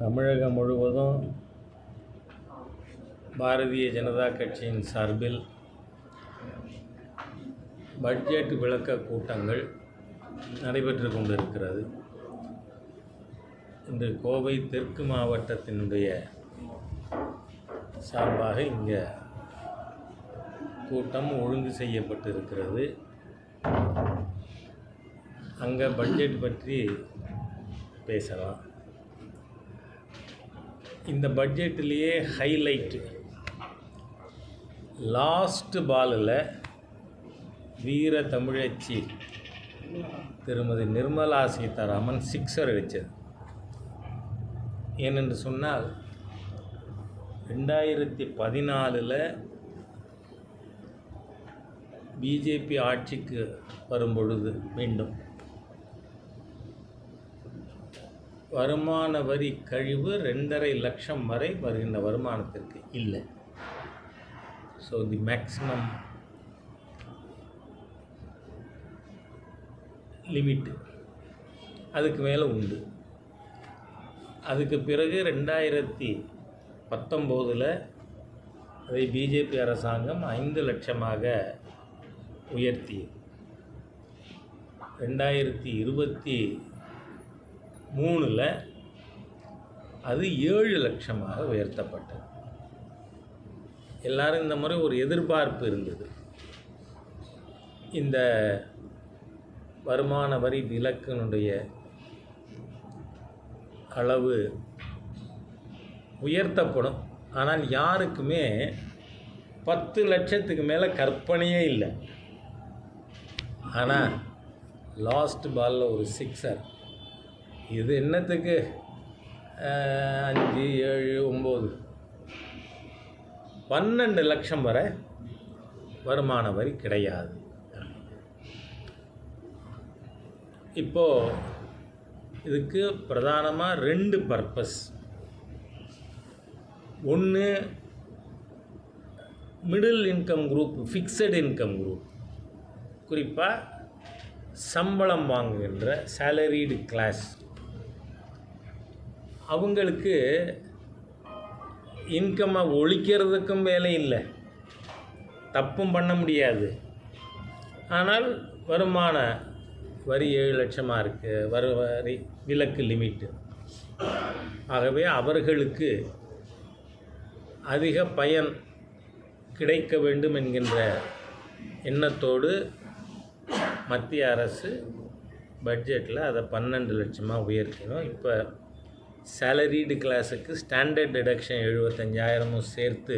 தமிழகம் முழுவதும் பாரதிய ஜனதா கட்சியின் சார்பில் பட்ஜெட் விளக்க கூட்டங்கள் நடைபெற்று கொண்டிருக்கிறது. இன்று கோவை தெற்கு மாவட்டத்தினுடைய சார்பாக இங்கே கூட்டம் ஒழுங்கு செய்யப்பட்டிருக்கிறது. அங்கே பட்ஜெட் பற்றி பேசலாம். இந்த பட்ஜெட்லேயே ஹைலைட்டு லாஸ்ட்டு பாலில் வீர தமிழச்சி திருமதி நிர்மலா சீதாராமன் சிக்ஸர் அடித்தது ஏனென்று சொன்னால் ரெண்டாயிரத்தி பதினாலில் பிஜேபி ஆட்சிக்கு வரும்பொழுது மீண்டும் வருமான வரி கழிவு ரெண்டரை லட்சம் வரை வருகின்ற வருமானத்திற்கு இல்லை. ஸோ தி மேக்ஸிமம் லிமிட்டு அதுக்கு மேலே உண்டு. அதுக்கு பிறகு ரெண்டாயிரத்தி பத்தொம்போதில் அதை பிஜேபி அரசாங்கம் ஐந்து லட்சமாக உயர்த்தி ரெண்டாயிரத்தி இருபத்தி மூணில் அது ஏழு லட்சமாக உயர்த்தப்பட்டது. எல்லாரும் இந்த முறை ஒரு எதிர்பார்ப்பு இருந்தது. இந்த வருமான வரி விலக்கினுடைய அளவு உயர்த்தப்படும். ஆனால் யாருக்குமே பத்து லட்சத்துக்கு மேலே கற்பனையே இல்லை. ஆனால் லாஸ்ட் பாலில் ஒரு சிக்ஸர் இது என்னத்துக்கு? அஞ்சு ஏழு ஒம்பது. பன்னெண்டு லட்சம் வரை வருமான வரி கிடையாது. இப்போது இதுக்கு பிரதானமாக ரெண்டு பர்பஸ் ஒன்று middle income group fixed income group குறிப்பாக சம்பளம் வாங்குகின்ற சேலரிடு கிளாஸ் அவங்களுக்கு இன்கம்மை ஒழிக்கிறதுக்கும் வேலை இல்லை. தப்பும் பண்ண முடியாது. ஆனால் வருமான வரி ஏழு லட்சமாக இருக்குது வரு வரி விலக்கு லிமிட்டு ஆகவே அவர்களுக்கு அதிக பயன் கிடைக்க வேண்டும் என்கின்ற எண்ணத்தோடு மத்திய அரசு பட்ஜெட்டில் அதை பன்னெண்டு லட்சமாக உயர்த்தினோம். இப்போ சேலரிடு கிளாஸுக்கு ஸ்டாண்டர்ட் டிடக்ஷன் எழுபத்தஞ்சாயிரமும் சேர்த்து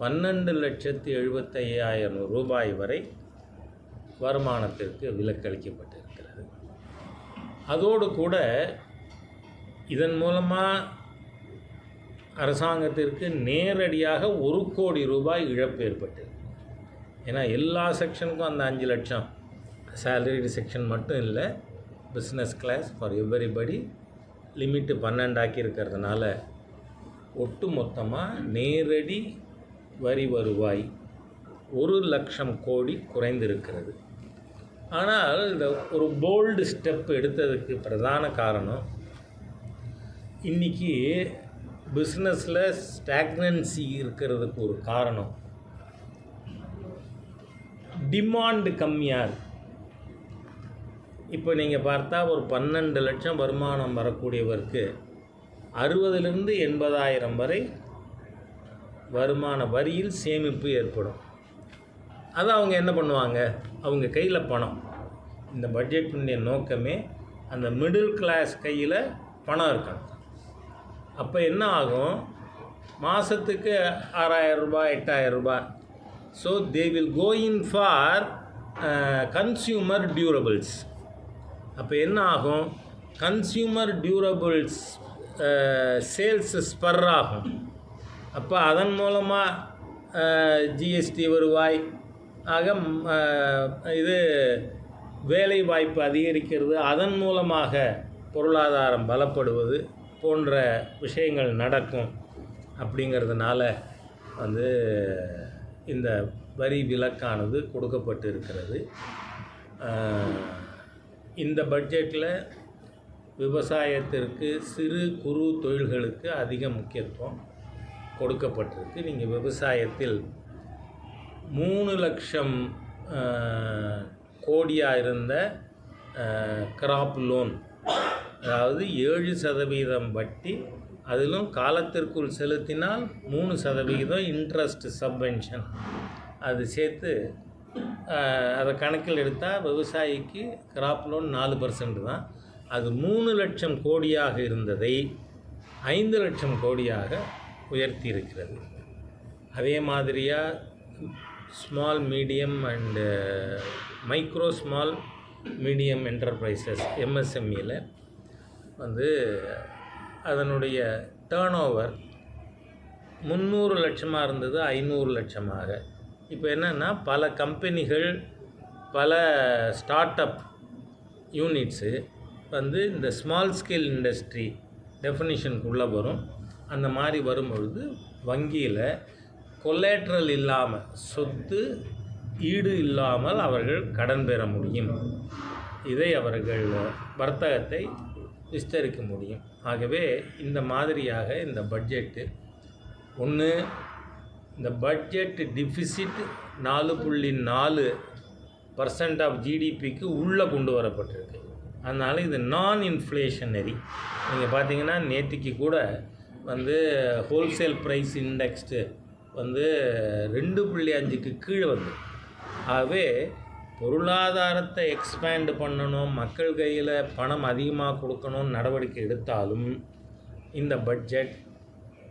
பன்னெண்டு லட்சத்து எழுபத்தையாயிரம் ரூபாய் வரை வருமானத்திற்கு விலக்களிக்கப்பட்டிருக்கிறது. அதோடு கூட இதன் மூலமாக அரசாங்கத்திற்கு நேரடியாக ஒரு கோடி ரூபாய் இழப்பு ஏற்பட்டது ஏன்னா எல்லா செக்ஷனுக்கும் அந்த அஞ்சு லட்சம். சேலரிடு செக்ஷன் மட்டும் இல்லை business class for everybody limit பன்னெண்டாக்கி இருக்கிறதுனால ஒட்டு மொத்தமாக நேரடி வரி வருவாய் ஒரு லட்சம் கோடி குறைந்திருக்கிறது. ஆனால் இந்த ஒரு போல்டு ஸ்டெப் எடுத்ததுக்கு பிரதான காரணம் இன்றைக்கி பிஸ்னஸில் ஸ்டாக்னன்சி இருக்கிறதுக்கு ஒரு காரணம். டிமாண்டு கம்மியாக இருக்குது இப்போ நீங்கள் பார்த்தா ஒரு பன்னெண்டு லட்சம் வருமானம் வரக்கூடியவருக்கு அறுபதுலேருந்து எண்பதாயிரம் வரை வருமான வரியில் சேமிப்பு ஏற்படும். அதை அவங்க என்ன பண்ணுவாங்க? அவங்க கையில் பணம். இந்த பட்ஜெட்டினுடைய நோக்கமே அந்த மிடில் கிளாஸ் கையில் பணம் இருக்கணும் அப்போ என்ன ஆகும்? மாதத்துக்கு ஆறாயிரம் ரூபாய் எட்டாயிரம் ரூபாய். So they will going for consumer durables அப்போ என்ன ஆகும்? கன்சியூமர் டியூரபிள்ஸ் சேல்ஸ் ஸ்பர் ஆகும். அப்போ அதன் மூலமாக ஜிஎஸ்டி வருவாய். ஆக இது வேலை வாய்ப்பு அதிகரிக்கிறது. அதன் மூலமாக பொருளாதாரம் பலப்படுவது போன்ற விஷயங்கள் நடக்கும் அப்படிங்கிறதுனால வந்து இந்த வரி விலக்கானது கொடுக்கப்பட்டு இருக்கிறது இந்த பட்ஜெட்டில் விவசாயத்திற்கு சிறு குறு தொழில்களுக்கு அதிக முக்கியத்துவம் கொடுக்கப்பட்டிருக்கு. நீங்கள் விவசாயத்தில் மூணு லட்சம் கோடியாக இருந்த கிராப் லோன் அதாவது ஏழு சதவீதம் வட்டி அதிலும் காலத்திற்குள் செலுத்தினால் மூணு சதவிகிதம் இன்ட்ரெஸ்ட் சப்வென்ஷன் அது சேர்த்து அதை கணக்கில் எடுத்தால் விவசாயிக்கு கிராப் லோன் நாலு பர்சன்ட் தான். அது மூணு லட்சம் கோடியாக இருந்ததை ஐந்து லட்சம் கோடியாக உயர்த்தி இருக்கிறது. அதே மாதிரியாக small medium and micro small medium enterprises எம்எஸ்எம்இயில் வந்து அதனுடைய டேர்ன் ஓவர் முந்நூறு லட்சமாக இருந்தது ஐநூறு லட்சமாக. இப்போ என்னென்னா பல கம்பெனிகள் பல ஸ்டார்ட் அப் யூனிட்ஸு வந்து இந்த ஸ்மால் ஸ்கேல் இண்டஸ்ட்ரி டெஃபினிஷனுக்குள்ளே வரும். அந்த மாதிரி வரும்பொழுது வங்கியில் கொலேட்ரல் இல்லாமல் சொத்து ஈடு இல்லாமல் அவர்கள் கடன் பெற முடியும். இதை அவர்கள் வர்த்தகத்தை விஸ்தரிக்க முடியும். ஆகவே இந்த மாதிரியாக இந்த பட்ஜெட்டு ஒன்று இந்த பட்ஜெட் டிஃபிசிட் நாலு புள்ளி நாலு பர்சன்ட் ஆஃப் ஜிடிபிக்கு உள்ளே கொண்டு வரப்பட்டிருக்கு. அதனால் இது நான் இன்ஃப்ளேஷனரி நீங்கள் பார்த்தீங்கன்னா நேற்றுக்கு கூட வந்து ஹோல்சேல் ப்ரைஸ் இண்டெக்ஸ்டு வந்து ரெண்டு புள்ளி அஞ்சுக்கு கீழே வந்து. ஆகவே பொருளாதாரத்தை எக்ஸ்பேண்டு பண்ணணும் மக்கள் கையில் பணம் அதிகமாக கொடுக்கணும்னு நடவடிக்கை எடுத்தாலும் இந்த பட்ஜெட்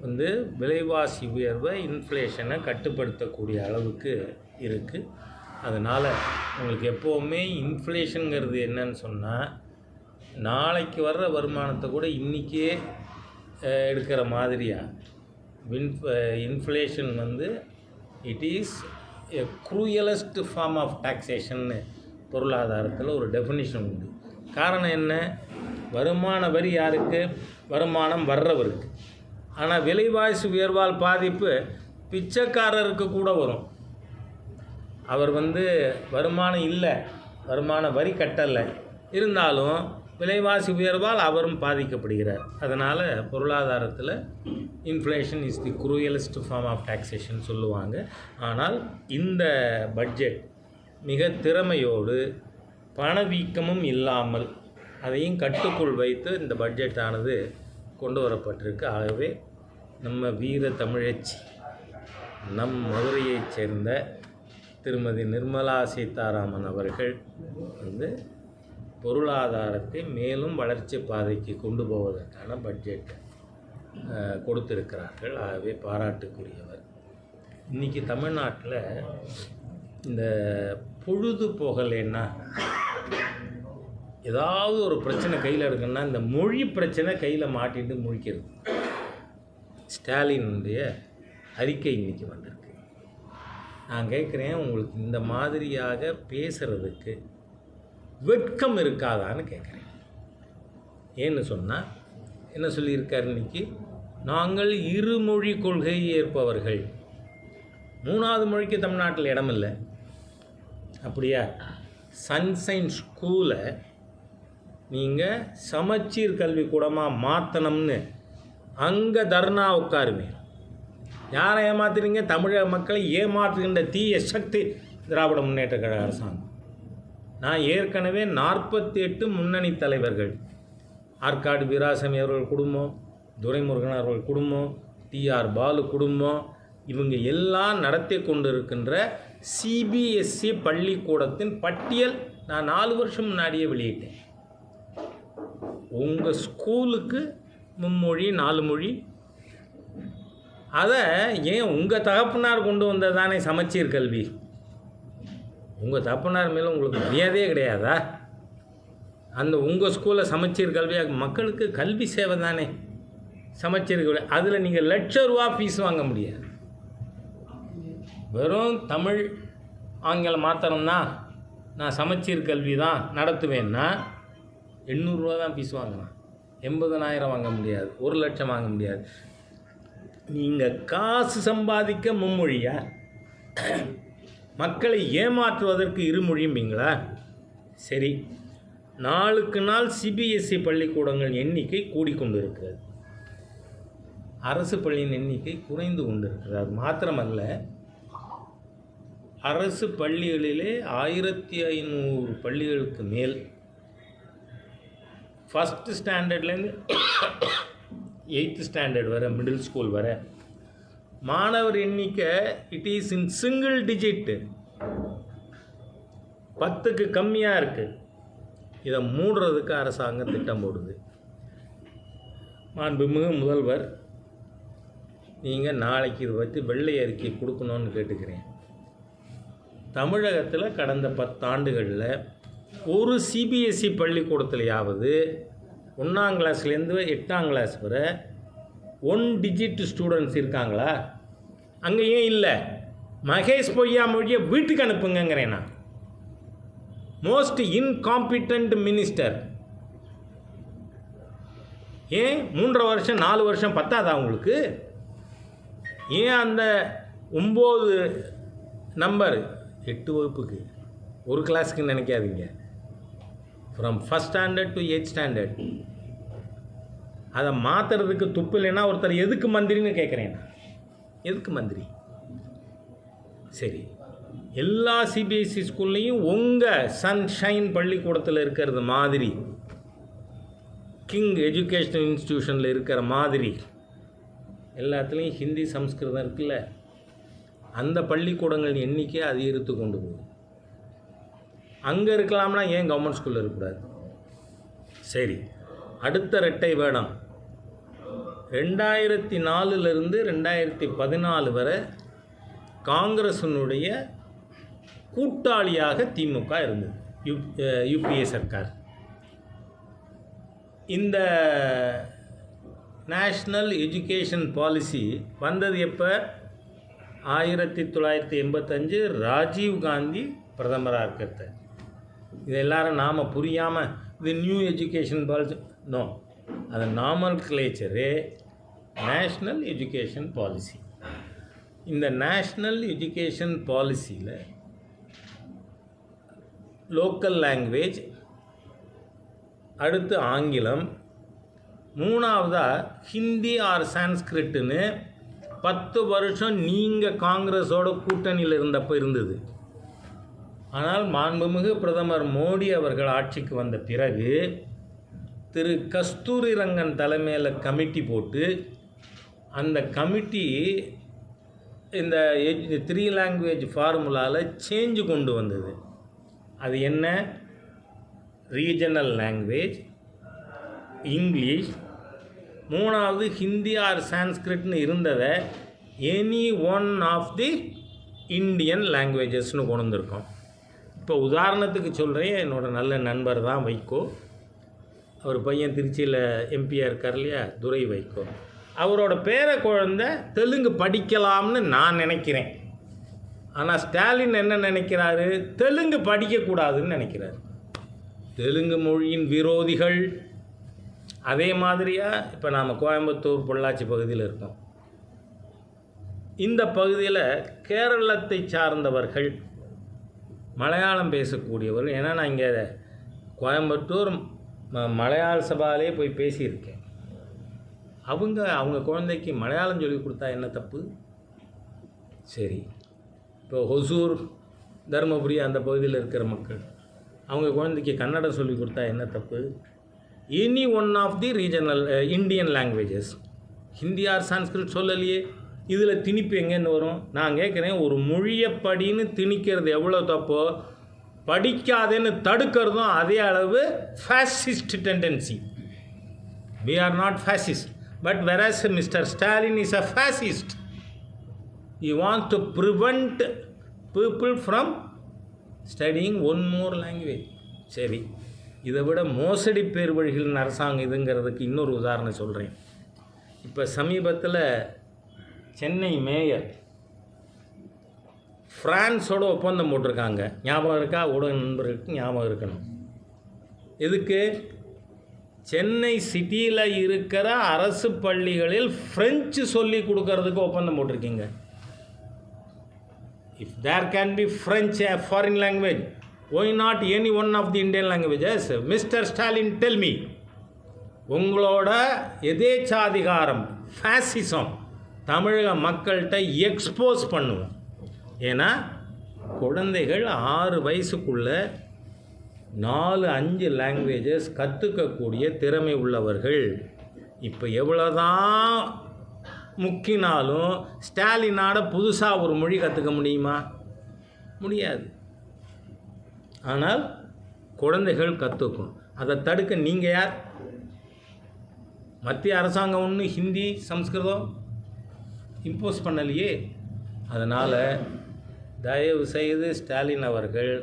வந்து விலைவாசி உயர்வை இன்ஃப்ளேஷனை கட்டுப்படுத்தக்கூடிய அளவுக்கு இருக்குது அதனால் உங்களுக்கு எப்போவுமே இன்ஃப்ளேஷனுங்கிறது என்னன்னு சொன்னால் நாளைக்கு வர்ற வருமானத்தை கூட இன்றைக்கே எடுக்கிற மாதிரியாக வின் இன்ஃப்ளேஷன் வந்து it is a cruelest form of டாக்ஸேஷன்னு பொருளாதாரத்தில் ஒரு டெஃபினிஷன் உண்டு. காரணம் என்ன? வருமான வரி யாருக்கு? வருமானம் வர்றவருக்கு. ஆனால் விலைவாசி உயர்வால் பாதிப்பு பிச்சைக்காரருக்கு கூட வரும். அவர் வந்து வருமானம் இல்லை வருமான வரி கட்டலை. இருந்தாலும் விலைவாசி உயர்வால் அவரும் பாதிக்கப்படுகிறார். அதனால் பொருளாதாரத்தில் inflation is the cruelest form of taxation சொல்லுவாங்க. ஆனால் இந்த பட்ஜெட் மிக திறமையோடு பணவீக்கமும் இல்லாமல் அதையும் கட்டுக்குள் வைத்து இந்த பட்ஜெட்டானது கொண்டு வரப்பட்டிருக்கு ஆகவே நம்ம வீர தமிழச்சி நம் மதுரையைச் சேர்ந்த திருமதி நிர்மலா சீதாராமன் அவர்கள் வந்து பொருளாதாரத்தை மேலும் வளர்ச்சி பாதைக்கு கொண்டு போவதற்கான பட்ஜெட் கொடுத்திருக்கிறார்கள். ஆகவே பாராட்டுக்குரியவர். இன்றைக்கி தமிழ்நாட்டில் இந்த பொழுது போகலைன்னா ஏதாவது ஒரு பிரச்சனை கையில் இருக்குன்னா இந்த மொழி பிரச்சனை கையில் மாட்டிட்டு முழிக்கிறது. ஸ்டாலினுடைய அறிக்கை இன்றைக்கி வந்திருக்கு. நான் கேட்குறேன் உங்களுக்கு இந்த மாதிரியாக பேசுகிறதுக்கு வெட்கம் இருக்காதான்னு கேட்குறேன். ஏன்னு சொன்னால் என்ன சொல்லியிருக்காரு இன்னைக்கு? நாங்கள் இருமொழி கொள்கை ஏற்பவர்கள். மூணாவது மொழிக்கு தமிழ்நாட்டில் இடம் இல்லை அப்படியா சன்சைன் ஸ்கூலை நீங்கள் சமச்சீர் கல்வி கூடமாக மாற்றணும்னு அங்கே தர்ணா உட்காருவேன் யாரை ஏமாத்துறீங்க? தமிழக மக்களை ஏமாற்றுகின்ற தீய சக்தி திராவிட முன்னேற்ற கழக அரசாங்கம். நான் ஏற்கனவே நாற்பத்தி எட்டு முன்னணி தலைவர்கள். ஆற்காடு வீராசாமி அவர்கள் குடும்பம் துரைமுருகன் அவர்கள் குடும்பம் டிஆர் பாலு குடும்பம் இவங்க எல்லாம் நடத்தி கொண்டிருக்கின்ற சிபிஎஸ்சி பள்ளிக்கூடத்தின் பட்டியல் நான் நாலு வருஷம் முன்னாடியே வெளியிட்டேன். உங்கள் ஸ்கூலுக்கு மும்மொழி நாலு மொழி அதை ஏன் உங்கள் தகப்பனார் கொண்டு வந்தது தானே சமச்சீர் கல்வி? உங்கள் தகப்பனார் மேலே உங்களுக்கு மரியாதையே கிடையாதா? அந்த உங்கள் ஸ்கூலில் சமச்சீர் கல்வியாக மக்களுக்கு கல்வி சேவை தானே? சமச்சீர் கல்வி. அதில் நீங்கள் லட்ச ரூபா ஃபீஸ் வாங்க முடியாது. வெறும் தமிழ் ஆங்கிலம் மாத்திரம்தான் நான் சமச்சீர் கல்வி தான் நடத்துவேன்னா எண்ணூறுரூவா தான் ஃபீஸ் வாங்கலாம் எண்பதனாயிரம் வாங்க முடியாது. ஒரு லட்சம் வாங்க முடியாது. நீங்கள் காசு சம்பாதிக்க மும்மொழியா மக்களை ஏமாற்றுவதற்கு இருமொழியும்பீங்களா? சரி. நாளுக்கு நாள் சிபிஎஸ்சி பள்ளிக்கூடங்கள் எண்ணிக்கை கூடிக்கொண்டு இருக்கிறது அரசு பள்ளியின் எண்ணிக்கை குறைந்து கொண்டிருக்கிறது. மாத்திரமல்ல அரசு பள்ளிகளிலே ஆயிரத்தி ஐநூறு பள்ளிகளுக்கு மேல் ஃபஸ்ட்டு ஸ்டாண்டர்ட்லேருந்து எயித்து ஸ்டாண்டர்ட் வர மிடில் ஸ்கூல் வர மாணவர் எண்ணிக்கை it is in single digit பத்துக்கு கம்மியாக இருக்குது இதை மூடுறதுக்கு அரசாங்கம் திட்டம் போடுது. மாண்புமிகு முதல்வர் நீங்கள் நாளைக்கு இதை பற்றி வெள்ளை அறிக்கை கொடுக்கணும்னு கேட்டுக்கிறேன். தமிழகத்தில் கடந்த பத்தாண்டுகளில் ஒரு சிபிஎஸ்சி பள்ளிக்கூடத்துலையாவது ஒன்றாம் கிளாஸ்லேருந்து எட்டாம் கிளாஸ் வரை ஒன் டிஜிட் ஸ்டூடெண்ட்ஸ் இருக்காங்களா? அங்கே ஏன் இல்லை? மகேஷ் பொய்யா மொழியை வீட்டுக்கு அனுப்புங்கங்கிறேன் நான். மோஸ்ட் இன்காம்பிட்டன்ட் மினிஸ்டர் ஏன்? மூன்றரை வருஷம் நாலு வருஷம் பத்தாதா உங்களுக்கு? ஏன் அந்த ஒம்பது நம்பர் எட்டு வகுப்புக்கு. ஒரு கிளாஸுக்கு நினைக்காதீங்க. From first standard to eight standard அதை மாற்றுறதுக்கு துப்பு இல்லைன்னா ஒருத்தர் எதுக்கு மந்திரின்னு கேட்குறேன். எதுக்கு மந்திரி? சரி. எல்லா சிபிஎஸ்சி ஸ்கூல்லையும் உங்கள் சன்ஷைன் பள்ளிக்கூடத்தில் இருக்கிறது மாதிரி கிங் எஜுகேஷனல் இன்ஸ்டிடியூஷனில் இருக்கிற மாதிரி எல்லாத்துலேயும் ஹிந்தி சம்ஸ்கிருதம் இருக்குல்ல. அந்த பள்ளிக்கூடங்கள் எண்ணிக்கை அதிகரித்து கொண்டு போகுது. அங்கே இருக்கலாம்னா ஏன் கவர்மெண்ட் ஸ்கூலில் இருக்கக்கூடாது? சரி. அடுத்த ரெட்டை வேடம். ரெண்டாயிரத்தி நாலுலேருந்து ரெண்டாயிரத்தி பதினாலு வரை காங்கிரஸினுடைய கூட்டாளியாக திமுக இருந்தது. யு யூபிஏ சர்க்கார். இந்த நேஷ்னல் எஜுகேஷன் பாலிசி வந்தது எப்போ? ஆயிரத்தி தொள்ளாயிரத்தி எண்பத்தஞ்சு ராஜீவ் காந்தி பிரதமராக இருக்கிறத. இது எல்லாரும் நாம் புரியாமல் இது நியூ எஜுகேஷன் பாலிசி நோ அது நாமல் கிளேச்சரே நேஷ்னல் எஜுகேஷன் பாலிசி இந்த நேஷ்னல் எஜுகேஷன் பாலிசியில் லோக்கல் லாங்குவேஜ் அடுத்து ஆங்கிலம் மூணாவதாக ஹிந்தி ஆர் சான்ஸ்கிரிட்டுன்னு பத்து வருஷம் நீங்கள் காங்கிரஸோட கூட்டணியில் இருந்தப்போ இருந்தது. ஆனால் மாண்புமிகு பிரதமர் மோடி அவர்கள் ஆட்சிக்கு வந்த பிறகு திரு கஸ்தூரி ரங்கன் தலைமையில் கமிட்டி போட்டு அந்த கமிட்டி இந்த த்ரீ லாங்குவேஜ் ஃபார்முலாவில் சேஞ்சு கொண்டு வந்தது. அது என்ன? ரீஜனல் லாங்குவேஜ் இங்கிலீஷ் மூணாவது ஹிந்தி ஆர் சான்ஸ்கிரிட்னு இருந்ததை any one of the Indian லாங்குவேஜஸ்னு கொண்டு வந்திருக்கோம். இப்போ உதாரணத்துக்கு சொல்கிறேன் என்னோடய நல்ல நண்பர் தான் வைகோ. அவர் பையன் திருச்சியில் எம்பியாக இருக்கார் இல்லையா? துரை வைகோ. அவரோட பேர குழந்தை தெலுங்கு படிக்கலாம்னு நான் நினைக்கிறேன். ஆனால் ஸ்டாலின் என்ன நினைக்கிறாரு? தெலுங்கு படிக்கக்கூடாதுன்னு நினைக்கிறாரு. தெலுங்கு மொழியின் விரோதிகள். அதே மாதிரியாக இப்போ நாம் கோயம்புத்தூர் பொள்ளாச்சி பகுதியில் இருக்கோம். இந்த பகுதியில் கேரளத்தை சார்ந்தவர்கள் மலையாளம் பேசக்கூடியவர்கள் ஏன்னா நான் இங்கே கோயம்புத்தூர் ம மலையாள சபாலே போய் பேசியிருக்கேன். அவங்க அவங்க குழந்தைக்கு மலையாளம் சொல்லி கொடுத்தா என்ன தப்பு? சரி. இப்போ ஹொசூர் தருமபுரி அந்த பகுதியில் இருக்கிற மக்கள் அவங்க குழந்தைக்கு கன்னடம் சொல்லி கொடுத்தா என்ன தப்பு? Any one of the regional Indian languages Hindi or Sanskrit சொல்லலையே? இதில் திணிப்பு எங்கேன்னு வரும்? நான் கேட்குறேன் ஒரு மொழியப்படின்னு திணிக்கிறது எவ்வளோ தப்போ படிக்காதேன்னு தடுக்கிறதும் அதே அளவு fascist tendency we are not fascist but whereas Mr Stalin is a fascist you want to prevent people from studying one more language சரி இதை விட மோசடி பேர் வழிகளின் அரசாங்கம் இதுங்கிறதுக்கு இன்னொரு உதாரணம் சொல்கிறேன் இப்போ சமீபத்தில் சென்னை மேயர் ஃப்ரான்ஸோட ஒப்பந்தம் போட்டிருக்காங்க. ஞாபகம் இருக்கா? ஊடக நண்பர்களுக்கு ஞாபகம் இருக்கணும். இதுக்கு சென்னை சிட்டியில் இருக்கிற அரசு பள்ளிகளில் ஃப்ரெஞ்சு சொல்லி கொடுக்கறதுக்கு ஒப்பந்தம் போட்டிருக்கீங்க. If there can be French foreign language why not any one of the Indian languages Mr Stalin tell me உங்களோட எதேச்சாதிகாரம் ஃபேசிசம் தமிழக மக்கள்கிட்ட எக்ஸ்போஸ் பண்ணுவோம். ஏன்னா குழந்தைகள் ஆறு வயசுக்குள்ளே நாலு அஞ்சு லாங்குவேஜஸ் கற்றுக்கக்கூடிய திறமை உள்ளவர்கள். இப்போ எவ்வளோதான் முக்கினாலும் ஸ்டாலினாட புதுசாக ஒரு மொழி கற்றுக்க முடியுமா? முடியாது. ஆனால் குழந்தைகள் கற்றுக்கும் அதை தடுக்க நீங்கள் யார்? மத்திய அரசாங்கம் ஒன்று ஹிந்தி சம்ஸ்கிருதம்? இம்போஸ் பண்ணலையே. அதனால் தயவு செய்து ஸ்டாலின் அவர்கள்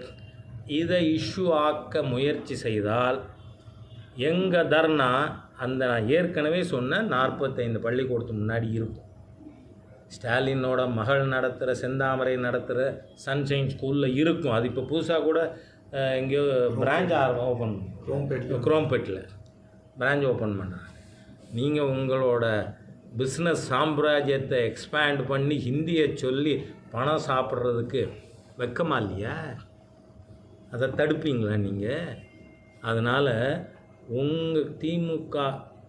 இதை இஷ்யூ ஆக்க முயற்சி செய்தால் எங்கள் தர்ணா அந்த நான் ஏற்கனவே சொன்ன நாற்பத்தைந்து பள்ளிக்கூடத்துக்கு முன்னாடி இருக்கும். ஸ்டாலினோட மகள் நடத்துகிற செந்தாமரை நடத்துகிற சன்ஷைன் ஸ்கூலில் இருக்கும். அது இப்போ புதுசாக கூட எங்கேயோ பிரான்ச் ஓப்பன் குரோம்பேட்டில் குரோம்பேட்டில் பிரான்ச் ஓப்பன் பண்ணுறாங்க நீங்கள் உங்களோட பிஸ்னஸ் சாம்ராஜ்யத்தை எக்ஸ்பேண்ட் பண்ணி ஹிந்தியை சொல்லி பணம் சாப்பிட்றதுக்கு வெக்கமா இல்லையா? அதை தடுப்பீங்களா நீங்கள் அதனால் உங்கள் திமுக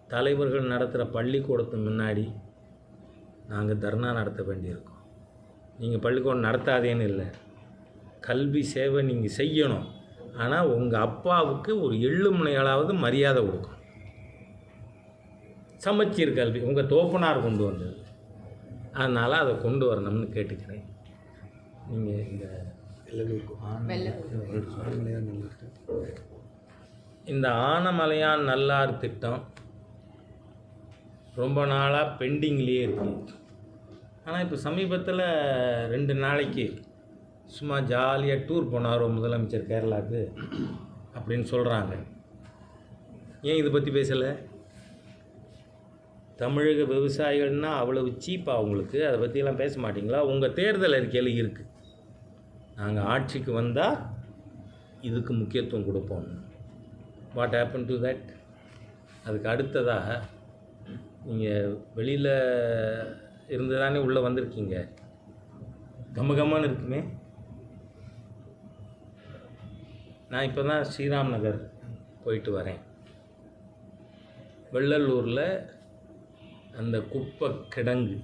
தலைவர்கள் நடத்துகிற பள்ளிக்கூடத்து முன்னாடி நாங்கள் தர்ணா நடத்த வேண்டியிருக்கோம். நீங்கள் பள்ளிக்கூடம் நடத்தாதேன்னு இல்லை. கல்வி சேவை நீங்கள் செய்யணும். ஆனால் உங்கள் அப்பாவுக்கு ஒரு எள்ளு முனையாளாவது மரியாதை கொடுக்கும் சமச்சீர் கல்வி உங்கள் தோப்பனார் கொண்டு வந்தது. அதனால் அதை கொண்டு வரணும்னு கேட்டுக்கிறேன். நீங்கள் இந்த இந்த ஆனமலையான் நல்லார் திட்டம் ரொம்ப நாளாக பெண்டிங்லேயே இருக்குது ஆனால் இப்போ சமீபத்தில் ரெண்டு நாளைக்கு சும்மா ஜாலியாக டூர் போனார் முதலமைச்சர் கேரளாவுக்கு அப்படின்னு சொல்கிறாங்க ஏன் இதை பற்றி பேசலை? தமிழக விவசாயிகள்னால் அவ்வளவு சீப்பாக அவங்களுக்கு அதை பற்றியெல்லாம் பேச மாட்டிங்களா? உங்கள் தேர்தல் அறிக்கையில் இருக்குது நாங்கள் ஆட்சிக்கு வந்தால் இதுக்கு முக்கியத்துவம் கொடுப்போம். வாட் ஹேப்பன் டு தட் அதுக்கு அடுத்ததாக நீங்கள் வெளியில் இருந்து தானே உள்ளே வந்திருக்கீங்க. கமகமான்னு இருக்குமே. நான் இப்போ தான் ஸ்ரீராம் நகர் போயிட்டு வரேன். வெள்ளலூரில் அந்த குப்பை கிடங்கு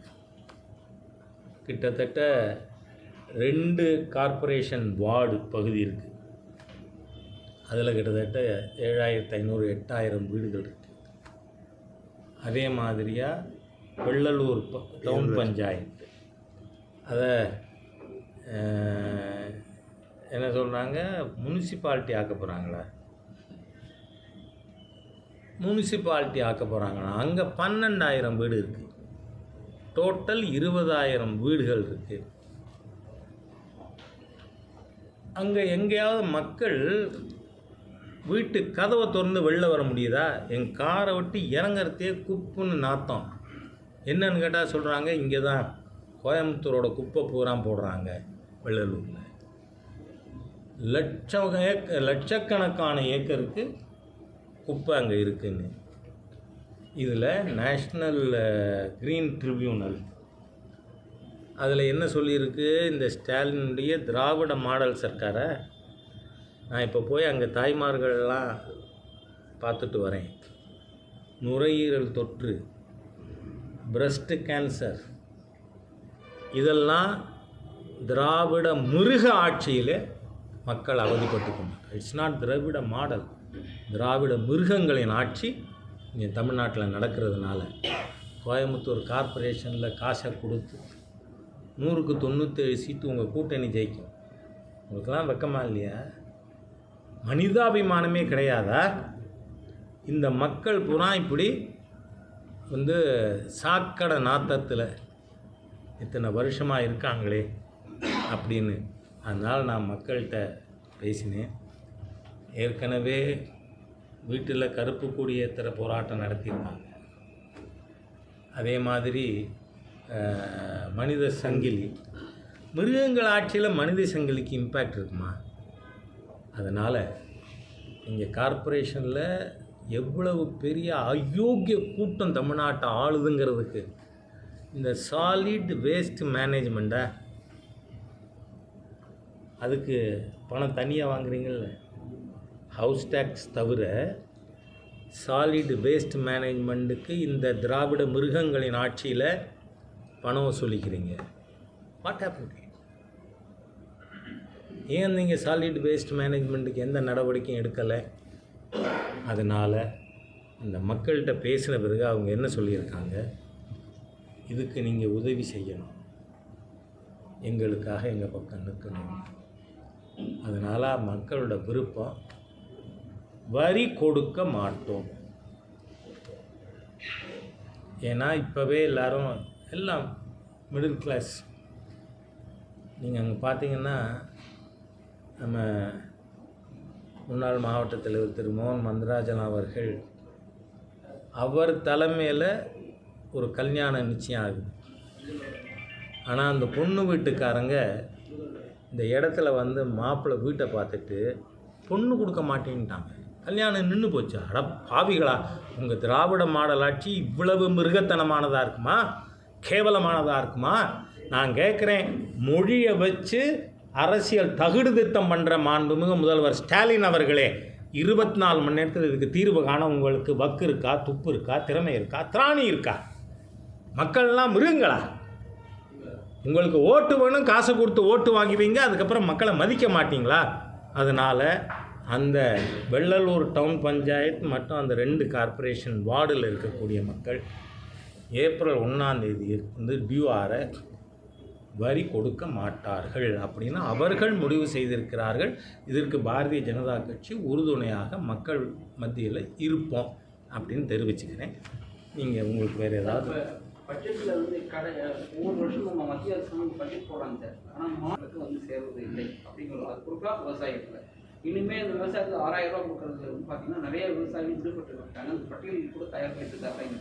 கிட்டத்தட்ட ரெண்டு கார்ப்பரேஷன் வார்டு பகுதி இருக்குது அதில் கிட்டத்தட்ட ஏழாயிரத்து ஐநூறு எட்டாயிரம் வீடுகள் இருக்குது அதே மாதிரியாக வெள்ளலூர் ப- டவுன் பஞ்சாயத்து. அதை என்ன சொல்கிறாங்க முனிசிபாலிட்டி ஆக்க போகிறாங்களா முனிசிபாலிட்டி ஆக்க போகிறாங்கன்னா அங்கே பன்னெண்டாயிரம் வீடு இருக்குது டோட்டல் இருபதாயிரம் வீடுகள் இருக்குது அங்கே எங்கேயாவது மக்கள் வீட்டு கதவை திறந்து வெளில வர முடியுதா? என் காரை விட்டு இறங்குறதே குப்புன்னு நாத்தம். என்னன்னு கேட்டால் சொல்கிறாங்க இங்கே தான் கோயம்புத்தூரோட குப்பை பூரா போடுறாங்க வெள்ளலூரில். லட்சம் ஏக்கர் லட்சக்கணக்கான ஏக்கருக்கு குப்பை அங்கே இருக்குன்னு. இதில் நேஷ்னல் க்ரீன் ட்ரிபியூனல் அதில் என்ன சொல்லியிருக்கு? இந்த ஸ்டாலினுடைய திராவிட மாடல் சர்க்காரை நான் இப்போ போய் அங்கே தாய்மார்கள்லாம் பார்த்துட்டு வரேன். நுரையீரல் தொற்று பிரஸ்ட் கேன்சர் இதெல்லாம் திராவிட மிருக ஆட்சியில் மக்கள் அவதிப்பட்டு இட்ஸ் நாட் திராவிட மாடல். திராவிட மிருகங்களின் ஆட்சி இங்கே தமிழ்நாட்டில் நடக்கிறதுனால கோயம்புத்தூர் கார்ப்பரேஷனில் காசை கொடுத்து நூறுக்கு தொண்ணூற்றேழு சீட்டு உங்கள் கூட்டணி ஜெயிக்கும். உங்களுக்கெல்லாம் வெக்கமா இல்லையா? மனிதாபிமானமே கிடையாதா? இந்த மக்கள் புறா இப்படி வந்து சாக்கடை நாத்தத்தில் இத்தனை வருஷமாக இருக்காங்களே அப்படின்னு அதனால் நான் மக்கள்கிட்ட பேசினேன். ஏற்கனவே வீட்டில் கருப்பு கொடி ஏற்றுற போராட்டம் நடத்தியிருக்காங்க அதே மாதிரி மனித சங்கிலி மிருகங்கள் ஆட்சியில் மனித சங்கிலிக்கு இம்பேக்ட் இருக்குமா? அதனால் இங்கே கார்ப்பரேஷனில் எவ்வளவு பெரிய அயோக்கிய கூட்டம் தமிழ்நாட்டை ஆளுதுங்கிறதுக்கு இந்த சாலிட் வேஸ்ட் மேனேஜ்மெண்ட்டை அதுக்கு பணம் தனியாக வாங்குறீங்கள்ல ஹவுஸ் டேக்ஸ் தவிர சாலிட் வேஸ்ட் மேனேஜ்மெண்ட்டுக்கு இந்த திராவிட மிருகங்களின் ஆட்சியில் பணம் வசூலிக்கிறீங்க. வாட் ஹேப்பன் ஏன் நீங்கள் சாலிட் வேஸ்ட் மேனேஜ்மெண்ட்டுக்கு எந்த நடவடிக்கையும் எடுக்கலை? அதனால் இந்த மக்கள்கிட்ட பேசின பிறகு அவங்க என்ன சொல்லியிருக்காங்க? இதுக்கு நீங்கள் உதவி செய்யணும். எங்களுக்காக எங்கள் பக்கம் நிற்கணும். அதனால் மக்களோட விருப்பம் வரி கொடுக்க மாட்டோம். ஏன்னா இப்போவே எல்லாரும் எல்லாம் மிடில் கிளாஸ் நீங்கள் அங்கே பார்த்தீங்கன்னா நம்ம முன்னாள் மாவட்ட தலைவர் திரு. மோகன் மந்தராஜன் அவர்கள் அவர் தலைமையில் ஒரு கல்யாணம் நிச்சயம் ஆகுது. ஆனால் அந்த பொண்ணு வீட்டுக்காரங்க இந்த இடத்துல வந்து மாப்பிள்ளை வீட்டை பார்த்துட்டு பொண்ணு கொடுக்க மாட்டேன்ட்டாங்க. கல்யாணம் நின்று போச்சு. அட பாவிகளா உங்கள் திராவிட மாடல் ஆட்சி இவ்வளவு மிருகத்தனமானதாக இருக்குமா? கேவலமானதாக இருக்குமா? நான் கேட்குறேன் மொழியை வச்சு அரசியல் தகுடு திட்டம் பண்ணுற மாண்புமிகு முதல்வர் ஸ்டாலின் அவர்களே இருபத்தி நாலு மணி நேரத்தில் இதுக்கு தீர்வு காண உங்களுக்கு வக்கு இருக்கா துப்பு இருக்கா திறமை இருக்கா திராணி இருக்கா? மக்கள்லாம் மிருகங்களா? உங்களுக்கு ஓட்டு வேணும் காசு கொடுத்து ஓட்டு வாங்குவீங்க அதுக்கப்புறம் மக்களை மதிக்க மாட்டீங்களா? அதனால் அந்த வெள்ளலூர் டவுன் பஞ்சாயத்து மற்றும் அந்த ரெண்டு கார்ப்பரேஷன் வார்டில் இருக்கக்கூடிய மக்கள் ஏப்ரல் ஒன்றாந்தேதி வந்து டியூ டியூஆரை வரி கொடுக்க மாட்டார்கள் அப்படின்னு அவர்கள் முடிவு செய்திருக்கிறார்கள். இதற்கு பாரதிய ஜனதா கட்சி உறுதுணையாக மக்கள் மத்தியில் இருப்போம் அப்படின்னு தெரிவிச்சுக்கிறேன். நீங்கள் உங்களுக்கு வேறு ஏதாவது பட்ஜெட்டில் வந்து கடை ஒவ்வொரு வருஷம் நம்ம மத்திய அரசு பட்ஜெட் போடுறாங்க சார். ஆனால் மாநிலத்துக்கு வந்து சேர்வது இல்லை அப்படிங்கிறது அது குறிப்பாக விவசாயத்தில் இனிமேல் இந்த விவசாயத்துக்கு ஆறாயிரம் ரூபா கொடுக்கறதுல வந்து பார்த்தீங்கன்னா நிறைய விவசாயிகள் விடுபட்டு இருக்காங்க அந்த பட்டியலில் கூட தயார் பண்ணிட்டு தர்றாங்க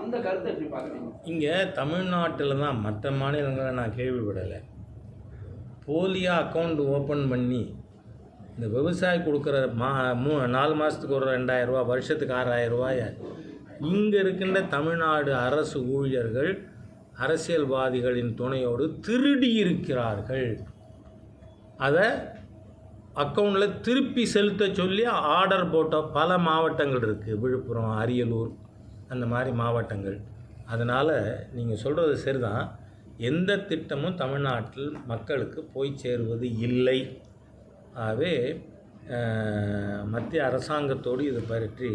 அந்த கருத்தை எப்படி பார்க்குறீங்க? இங்கே தமிழ்நாட்டில் தான் மற்ற மாநிலங்களை நான் கேள்விப்படலை. போலியாக அக்கௌண்ட் ஓப்பன் பண்ணி இந்த விவசாயி கொடுக்குற மா மூ நாலு மாதத்துக்கு ஒரு ரெண்டாயிரரூவா வருஷத்துக்கு ஆறாயிரரூவாய இங்கே இருக்கின்ற தமிழ்நாடு அரசு ஊழியர்கள் அரசியல்வாதிகளின் துணையோடு திருடி இருக்கிறார்கள். அதை அக்கௌண்ட்டில் திருப்பி செலுத்த சொல்லி ஆர்டர் போட்ட பல மாவட்டங்கள் இருக்குது விழுப்புரம் அரியலூர் அந்த மாதிரி மாவட்டங்கள். அதனால் நீங்கள் சொல்கிறது சரிதான். எந்த திட்டமும் தமிழ்நாட்டில் மக்களுக்கு போய் சேருவது இல்லை. ஆகவே மத்திய அரசாங்கத்தோடு இது பற்றி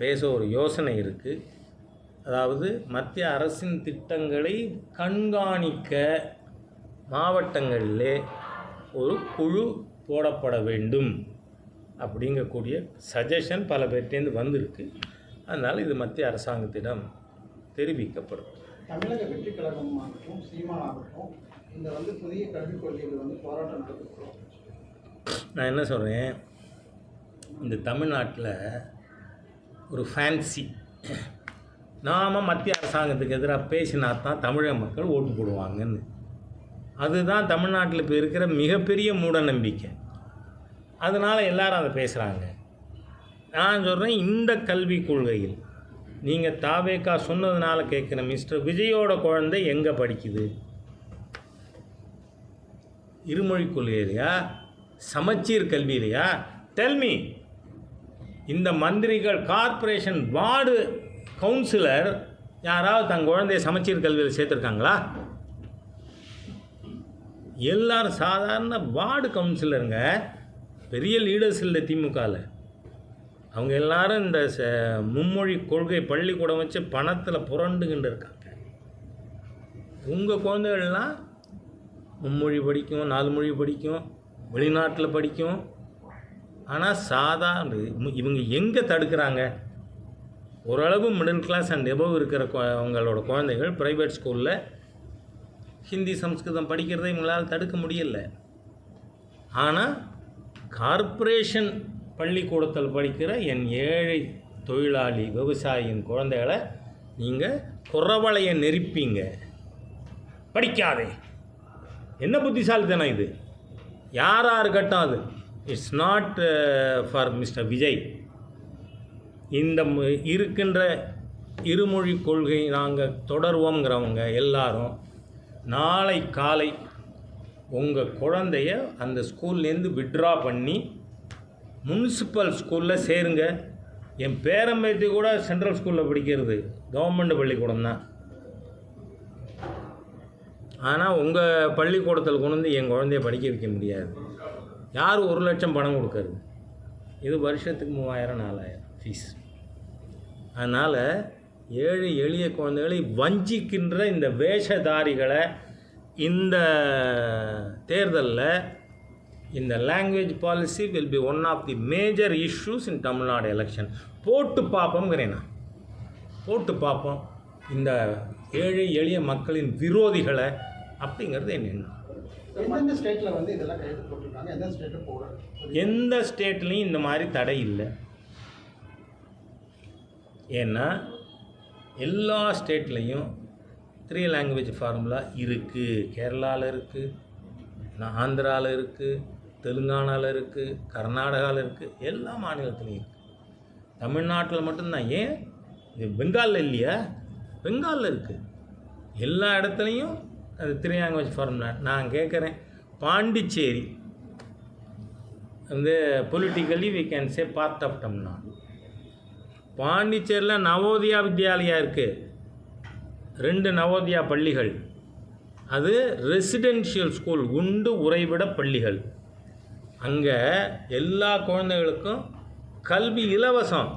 பேச ஒரு யோசனை இருக்குது அதாவது மத்திய அரசின் திட்டங்களை கண்காணிக்க மாவட்டங்களிலே ஒரு குழு போடப்பட வேண்டும் அப்படிங்கக்கூடிய சஜஷன் பல பேர்ட்டேருந்து வந்திருக்கு. அதனால் இது மத்திய அரசாங்கத்திடம் தெரிவிக்கப்படும். தமிழக வெற்றி கழகம் ஆகட்டும் சீமான் ஆகட்டும் இந்த வந்து புதிய கல்விக் கொள்கைகள் வந்து போராட்டம் நான் என்ன சொல்கிறேன் இந்த தமிழ்நாட்டில் ஒரு ஃபேன்சி நாம் மத்திய அரசாங்கத்துக்கு எதிராக பேசினா தான் தமிழக மக்கள் ஓட்டு போடுவாங்கன்னு. அதுதான் தமிழ்நாட்டில் இப்போ இருக்கிற மிகப்பெரிய மூட நம்பிக்கை அதனால் எல்லாரும் அதை பேசுகிறாங்க நான் சொல்கிறேன் இந்த கல்விக் கொள்கையில் நீங்கள் தாவேக்கா சொன்னதுனால கேட்குற மிஸ்டர் விஜயோட குழந்தை எங்கே படிக்குது? இருமொழி கொள்கையிலையா சமச்சீர் கல்வியிலையா டெல்மி இந்த மந்திரிகள் கார்ப்பரேஷன் வார்டு கவுன்சிலர் யாராவது தன் குழந்தைய சமச்சீர் கல்வியில் சேர்த்துருக்காங்களா? எல்லாரும் சாதாரண வார்டு கவுன்சிலருங்க பெரிய லீடர்ஸ் இல்லை திமுகவில் அவங்க எல்லாரும் இந்த ச மும்மொழி கொள்கை பள்ளிக்கூடம் வச்சு பணத்தில் புரண்டுகிட்டு இருக்காங்க. உங்கள் குழந்தைகள்லாம் மும்மொழி படிக்கும் நாலு மொழி படிக்கும் வெளிநாட்டில் படிக்கும். ஆனால் சாதாரண இவங்க- இவங்க எங்கே தடுக்கிறாங்க? ஓரளவு மிடில் கிளாஸ் அண்ட் எபவ் இருக்கிற கொ- அவங்களோட குழந்தைகள் ப்ரைவேட் ஸ்கூலில் ஹிந்தி சம்ஸ்கிருதம் படிக்கிறதை இவங்களால் தடுக்க முடியல. ஆனால் கார்ப்பரேஷன் பள்ளிக்கூடத்தில் படிக்கிற என் ஏழை தொழிலாளி விவசாயியின் குழந்தைகளை நீங்கள் குறவளைய நெருப்பீங்க. படிக்காதே. என்ன புத்திசாலித்தனம் இது? யாராக இருக்கட்டும் அது? It's not for Mr Vijay இந்த இருக்கின்ற இருமொழி கொள்கை நாங்கள் தொடருவோங்கிறவங்க எல்லாரும் நாளை காலை உங்கள் குழந்தைய அந்த ஸ்கூல்லேருந்து விட்ரா பண்ணி முனிசிபல் ஸ்கூலில் சேருங்க. என் பேரம்பேத்தி கூட சென்ட்ரல் ஸ்கூலில் படிக்கிறது. கவர்மெண்ட் பள்ளிக்கூடம் தான். ஆனால் உங்கள் பள்ளிக்கூடத்தில் கொண்டு வந்து என் குழந்தைய படிக்க வைக்க முடியாது. யார் ஒரு லட்சம் பணம் கொடுக்கறது? இது வருஷத்துக்கு மூவாயிரம் நாலாயிரம் ஃபீஸ் அதனால் ஏழை எளிய குழந்தைகளை வஞ்சிக்கின்ற இந்த வேஷதாரிகளை இந்த தேர்தலில் இந்த language policy will be one of the major issues in Tamil Nadu election போட்டு பார்ப்போங்கிறேன் நான். போட்டு பார்ப்போம். இந்த ஏழை எளிய மக்களின் விரோதிகளை அப்படிங்கிறது என் எண்ணம் எந்தெந்த ஸ்டேட்ல வந்து இதெல்லாம் கைது போட்டிருக்காங்க? எந்த ஸ்டேட்ல போட எந்த ஸ்டேட்லேயும் இந்த மாதிரி தடை இல்லை. ஏன்னா எல்லா ஸ்டேட்லேயும் த்ரீ லாங்குவேஜ் ஃபார்முலா இருக்குது கேரளாவில் இருக்குது ஆந்திராவில் இருக்குது தெலுங்கானாவில் இருக்குது கர்நாடகாவில் இருக்குது எல்லா மாநிலத்துலேயும் இருக்குது தமிழ்நாட்டில் மட்டும்தான். ஏன்? இது பெங்காலில் இல்லையா? பெங்காலில் இருக்குது எல்லா இடத்துலையும் அது த்ரீ லாங்குவேஜ் ஃபார்முலா நான் கேட்குறேன். பாண்டிச்சேரி. வந்து politically we can say part of Tamil Nadu பாண்டிச்சேரியில் நவோதயா வித்யாலயா இருக்குது ரெண்டு நவோதயா பள்ளிகள். அது ரெசிடென்ஷியல் ஸ்கூல் உண்டு உறைவிட பள்ளிகள். அங்கே எல்லா குழந்தைகளுக்கும் கல்வி இலவசம்.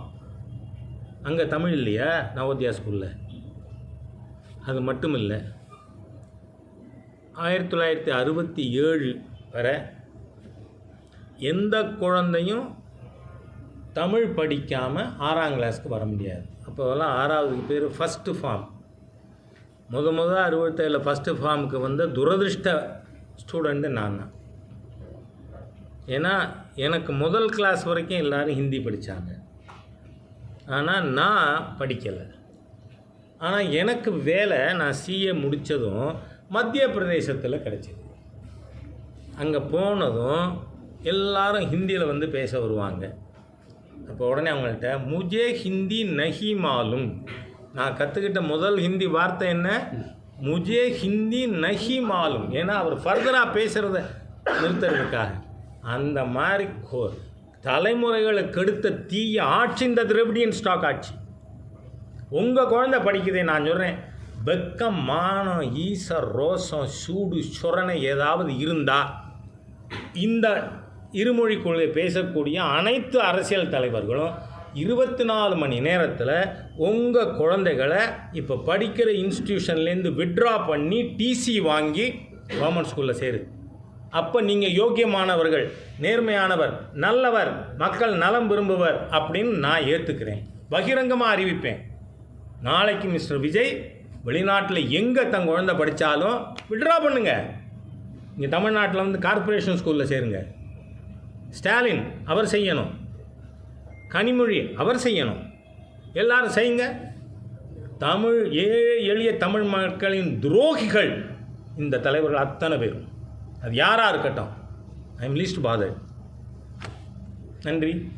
அங்கே தமிழ் இல்லையா? நவோதயா ஸ்கூலில் அது மட்டும் இல்லை ஆயிரத்தி தொள்ளாயிரத்தி அறுபத்தி ஏழு வரை எந்த குழந்தையும் தமிழ் படிக்காமல் ஆறாம் கிளாஸ்க்கு வர முடியாது. அப்போதெல்லாம் ஆறாவதுக்கு பேர் ஃபஸ்ட்டு ஃபார்ம் முத முத அறுபத்தேழில் ஃபஸ்ட்டு ஃபார்முக்கு வந்த துரதிருஷ்ட ஸ்டூடெண்ட்டு நான் தான் ஏன்னா எனக்கு முதல் கிளாஸ் வரைக்கும் எல்லோரும் ஹிந்தி படித்தாங்க ஆனால் நான் படிக்கலை. ஆனால் எனக்கு வேலை நான் சிஏ முடித்ததும் மத்திய பிரதேசத்தில் கிடச்சிது. அங்கே போனதும் எல்லாரும் ஹிந்தியில் வந்து பேச வருவாங்க. அப்போ உடனே அவங்கள்ட்ட முஜே ஹிந்தி நஹி மாலும். நான் கற்றுக்கிட்ட முதல் ஹிந்தி வார்த்தை என்ன? முஜே ஹிந்தி நஹி மாலும். ஏன்னா அவர் ஃபர்தராக பேசுகிறத நிறுத்துறதுக்காக. அந்த மாதிரி கோ- தலைமுறைகளை கெடுத்த தீய ஆட்சி இந்த திரவிடியன் ஸ்டாக் ஆட்சி. உங்கள் குழந்தை படிக்குதே நான் சொல்கிறேன் வெக்கம் மானம் ஈச ரோசம் சூடு சுரணை ஏதாவது இருந்தால் இந்த இருமொழி கொள்கை பேசக்கூடிய அனைத்து அரசியல் தலைவர்களும் இருபத்தி நாலு மணி நேரத்தில் உங்கள் குழந்தைகளை இப்போ படிக்கிற இன்ஸ்டியூஷன்லேருந்து விட்ரா பண்ணி டிசி வாங்கி கவர்மெண்ட் ஸ்கூலில் சேரு. அப்போ நீங்கள் யோக்கியமானவர்கள் நேர்மையானவர் நல்லவர் மக்கள் நலம் விரும்புவர் அப்படின்னு நான் ஏற்றுக்கிறேன் பகிரங்கமாக அறிவிப்பேன். நாளைக்கு மிஸ்டர் விஜய் வெளிநாட்டில் எங்கே தன் குழந்தை படித்தாலும் விட்ரா பண்ணுங்கள் இங்கே தமிழ்நாட்டில் வந்து கார்ப்பரேஷன் ஸ்கூலில் சேருங்க. ஸ்டாலின் அவர் செய்யணும். கனிமொழி அவர் செய்யணும். எல்லாரும் செய்யுங்க. தமிழ் ஏழை எளிய தமிழ் மக்களின் துரோகிகள் இந்த தலைவர்கள் அத்தனை பேரும். அது யாராக இருக்கட்டும்? ஐ எம் லீஸ்ட் பாதர் நன்றி.